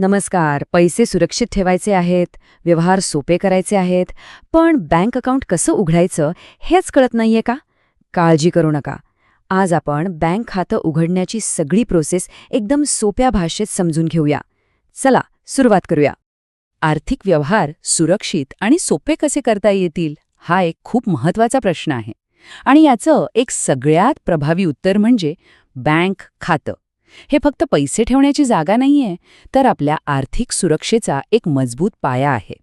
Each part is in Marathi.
नमस्कार. पैसे सुरक्षित ठेवायचे आहेत व्यवहार सोपे करायचे आहेत पण बँक अकाउंट कसं उघडायचं हेच कळत नाहीये का? काळजी करू नका. आज आपण बँक खातं उघडण्याची सगळी प्रोसेस एकदम सोप्या भाषेत समजून घेऊया. चला सुरुवात करूया. आर्थिक व्यवहार सुरक्षित आणि सोपे कसे करता येतील हा एक खूप महत्त्वाचा प्रश्न आहे. आणि याचं एक सगळ्यात प्रभावी उत्तर म्हणजे बँक खातं. हे फक्त पैसे ठेवण्याची जागा नाहीये तर आपल्या आर्थिक सुरक्षेचा एक मजबूत पाया आहे.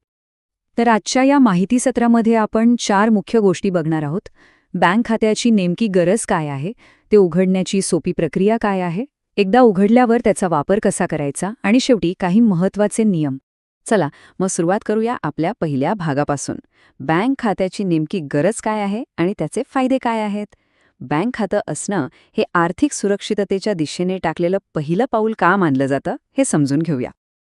तर आजच्या या माहिती सत्रामध्ये आपण चार मुख्य गोष्टी बघणार आहोत. बँक खात्याची नेमकी गरज काय आहे? ते उघडण्याची सोपी प्रक्रिया काय आहे? एकदा उघडल्यावर त्याचा वापर कसा करायचा? आणि शेवटी काही महत्त्वाचे नियम. चला मग सुरुवात करूया आपल्या पहिल्या भागापासून. बँक खात्याची नेमकी गरज काय आहे? आणि त्याचे फायदे काय आहेत? बँक खातं असणं हे आर्थिक सुरक्षिततेच्या दिशेने टाकलेलं पहिलं पाऊल का मानलं जातं हे समजून घेऊया.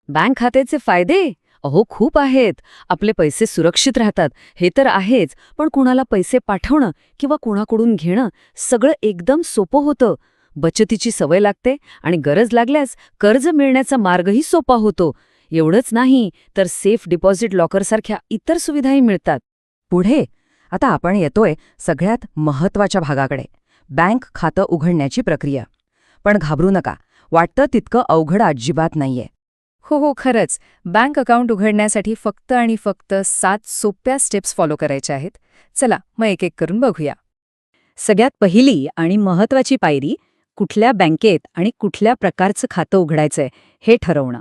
बँक खात्याचे फायदे? अहो खूप आहेत. आपले पैसे सुरक्षित राहतात. हे तर आहेच पण कुणाला पैसे पाठवणं किंवा कुणाकडून घेणं सगळं एकदम सोपं होतं. बचतीची सवय लागते आणि गरज लागल्यास कर्ज मिळण्याचा मार्गही सोपा होतो. एवढंच नाही तर सेफ डिपॉझिट लॉकरसारख्या इतर सुविधाही मिळतात. पुढे आता आपण येतोय सगळ्यात महत्त्वाच्या भागाकडे. बँक खातं उघडण्याची प्रक्रिया. पण घाबरू नका वाटतं तितकं अवघड अजिबात नाहीये. हो हो खरंच. बँक अकाउंट उघडण्यासाठी फक्त आणि फक्त सात सोप्या स्टेप्स फॉलो करायच्या आहेत. चला मग एक एक करून बघूया. सगळ्यात पहिली आणि महत्वाची पायरी कुठल्या बँकेत आणि कुठल्या प्रकारचं खातं उघडायचंय हे ठरवणं.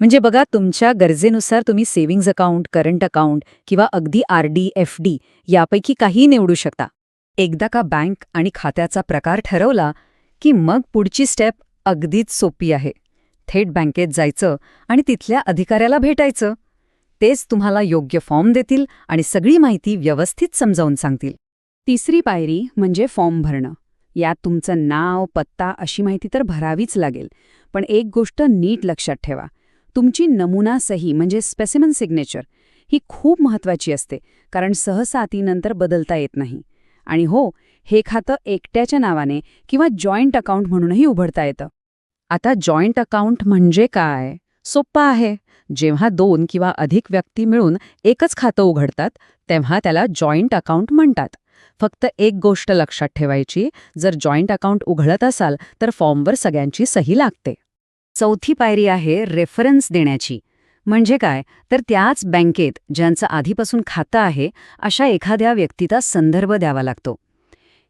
म्हणजे बघा तुमच्या गरजेनुसार तुम्ही सेव्हिंग्ज अकाउंट करंट अकाउंट किंवा अगदी आर डी एफ डी यापैकी काहीही निवडू शकता. एकदा का बँक आणि खात्याचा प्रकार ठरवला की मग पुढची स्टेप अगदीच सोपी आहे. थेट बँकेत जायचं आणि तिथल्या अधिकाऱ्याला भेटायचं. तेच तुम्हाला योग्य फॉर्म देतील आणि सगळी माहिती व्यवस्थित समजावून सांगतील. तिसरी पायरी म्हणजे फॉर्म भरणं. यात तुमचं नाव पत्ता अशी माहिती तर भरावीच लागेल. पण एक गोष्ट नीट लक्षात ठेवा. तुमची नमुना सही म्हणजे स्पेसिमन सिग्नेचर ही खूप महत्वाची असते कारण सहसा बदलता येत नाही. आणि हो हे खातं एकट्याच्या नावाने किंवा जॉईंट अकाउंट म्हणूनही उघडता येतं. आता जॉईंट अकाउंट म्हणजे काय? सोप्पा आहे. जेव्हा दोन किंवा अधिक व्यक्ती मिळून एकच खातं उघडतात तेव्हा त्याला जॉईंट अकाउंट म्हणतात. फक्त एक गोष्ट लक्षात ठेवायची जर जॉईंट अकाउंट उघडत असाल तर फॉर्मवर सगळ्यांची सही लागते. चौथी पायरी आहे रेफरन्स देण्याची. म्हणजे काय? तर त्याच बँकेत ज्यांचं आधीपासून खातं आहे अशा एखाद्या व्यक्तीचा संदर्भ द्यावा लागतो.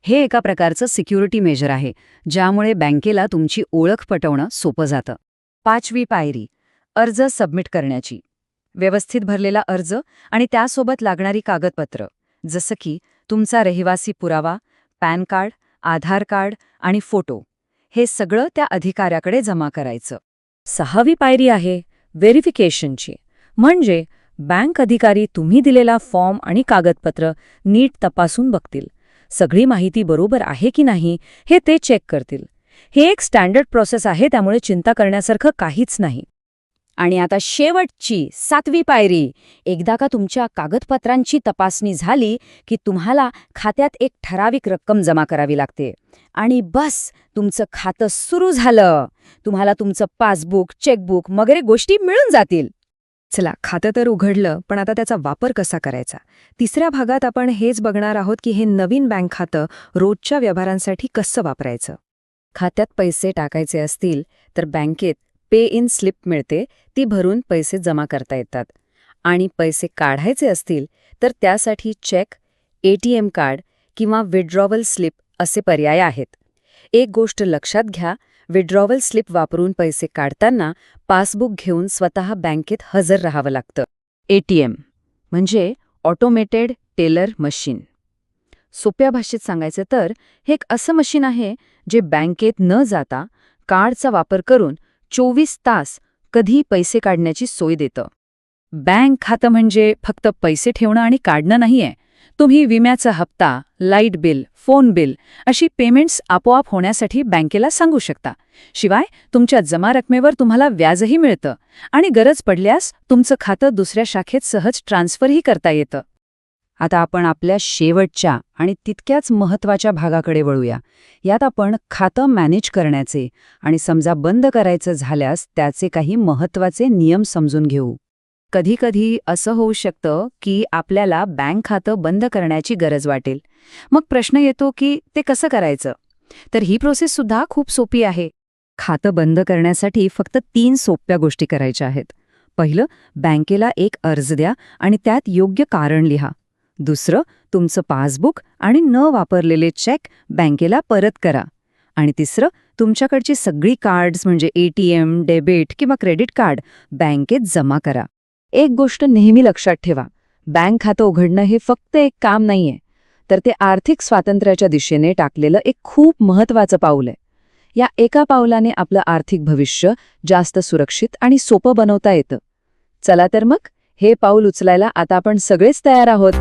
हे एका प्रकारचं सिक्युरिटी मेजर आहे ज्यामुळे बँकेला तुमची ओळख पटवणं सोपं जातं. पाचवी पायरी अर्ज सबमिट करण्याची. व्यवस्थित भरलेला अर्ज आणि त्यासोबत लागणारी कागदपत्र. जसं की तुमचा रहिवासी पुरावा पॅन कार्ड आधार कार्ड आणि फोटो. हे सगळं त्या अधिकाऱ्याकडे जमा करायचं. सहावी पायरी आहे व्हेरिफिकेशनची. म्हणजे बँक अधिकारी तुम्ही दिलेला फॉर्म आणि कागदपत्र नीट तपासून बघतील. सगळी माहिती बरोबर आहे की नाही हे ते चेक करतील. हे एक स्टँडर्ड प्रोसेस आहे त्यामुळे चिंता करण्यासारखं काहीच नाही. आणि आता शेवटची सातवी पायरी. एकदा का तुमच्या कागदपत्रांची तपासणी झाली की तुम्हाला खात्यात एक ठराविक रक्कम जमा करावी लागते. आणि बस तुमचं खातं सुरू झालं. तुम्हाला तुमचं पासबुक चेकबुक वगैरे गोष्टी मिळून जातील. चला खातं तर उघडलं पण आता त्याचा वापर कसा करायचा? तिसऱ्या भागात आपण हेच बघणार आहोत की हे नवीन बँक खातं रोजच्या व्यवहारांसाठी कसं वापरायचं? खात्यात पैसे टाकायचे असतील तर बँकेत पे इन स्लिप मिळते ती भरून पैसे जमा करता येतात. आणि पैसे काढायचे असतील तर त्यासाठी चेक एटीएम कार्ड किंवा विड्रॉवल स्लिप असे पर्याय आहेत. एक गोष्ट लक्षात घ्या विड्रॉवल स्लिप वापरून पैसे काढताना पासबुक घेऊन स्वतः बँकेत हजर राहावं लागतं. एटीएम म्हणजे ऑटोमेटेड टेलर मशीन. सोप्या भाषेत सांगायचं तर हे एक असं मशीन आहे जे बँकेत न जाता कार्डचा वापर करून चोवीस तास कधी पैसे काढण्याची सोय देतं. बँक खातं म्हणजे फक्त पैसे ठेवणं आणि काढणं नाहीये. तुम्ही विम्याचा हप्ता लाइट बिल फोन बिल अशी पेमेंट्स आपोआप होण्यासाठी बँकेला सांगू शकता. शिवाय तुमच्या जमा रकमेवर तुम्हाला व्याजही मिळतं आणि गरज पडल्यास तुमचं खातं दुसऱ्या शाखेत सहज ट्रान्स्फरही करता येतं. आता आपण आपल्या शेवटच्या आणि तितक्याच महत्त्वाच्या भागाकडे वळूया. यात आपण खातं मॅनेज करण्याचे आणि समजा बंद करायचं झाल्यास त्याचे काही महत्त्वाचे नियम समजून घेऊ. कधीकधी असं होऊ शकतं की आपल्याला बँक खातं बंद करण्याची गरज वाटेल. मग प्रश्न येतो की ते कसं करायचं? तर ही प्रोसेस सुद्धा खूप सोपी आहे. खातं बंद करण्यासाठी फक्त तीन सोप्या गोष्टी करायच्या आहेत. पहिलं बँकेला एक अर्ज द्या आणि त्यात योग्य कारण लिहा. दुसरं तुमचं पासबुक आणि न वापरलेले चेक बँकेला परत करा. आणि तिसरं तुमच्याकडची सगळी कार्ड्स म्हणजे एटीएम डेबिट किंवा क्रेडिट कार्ड बँकेत जमा करा. एक गोष्ट नेहमी लक्षात ठेवा बँक खातं उघडणं हे फक्त एक काम नाहीये. तर ते आर्थिक स्वातंत्र्याच्या दिशेने टाकलेलं एक खूप महत्वाचं पाऊल आहे. या एका पावलाने आपलं आर्थिक भविष्य जास्त सुरक्षित आणि सोपं बनवता येतं. चला तर मग हे पाऊल उचलायला आता आपण सगळेच तयार आहोत.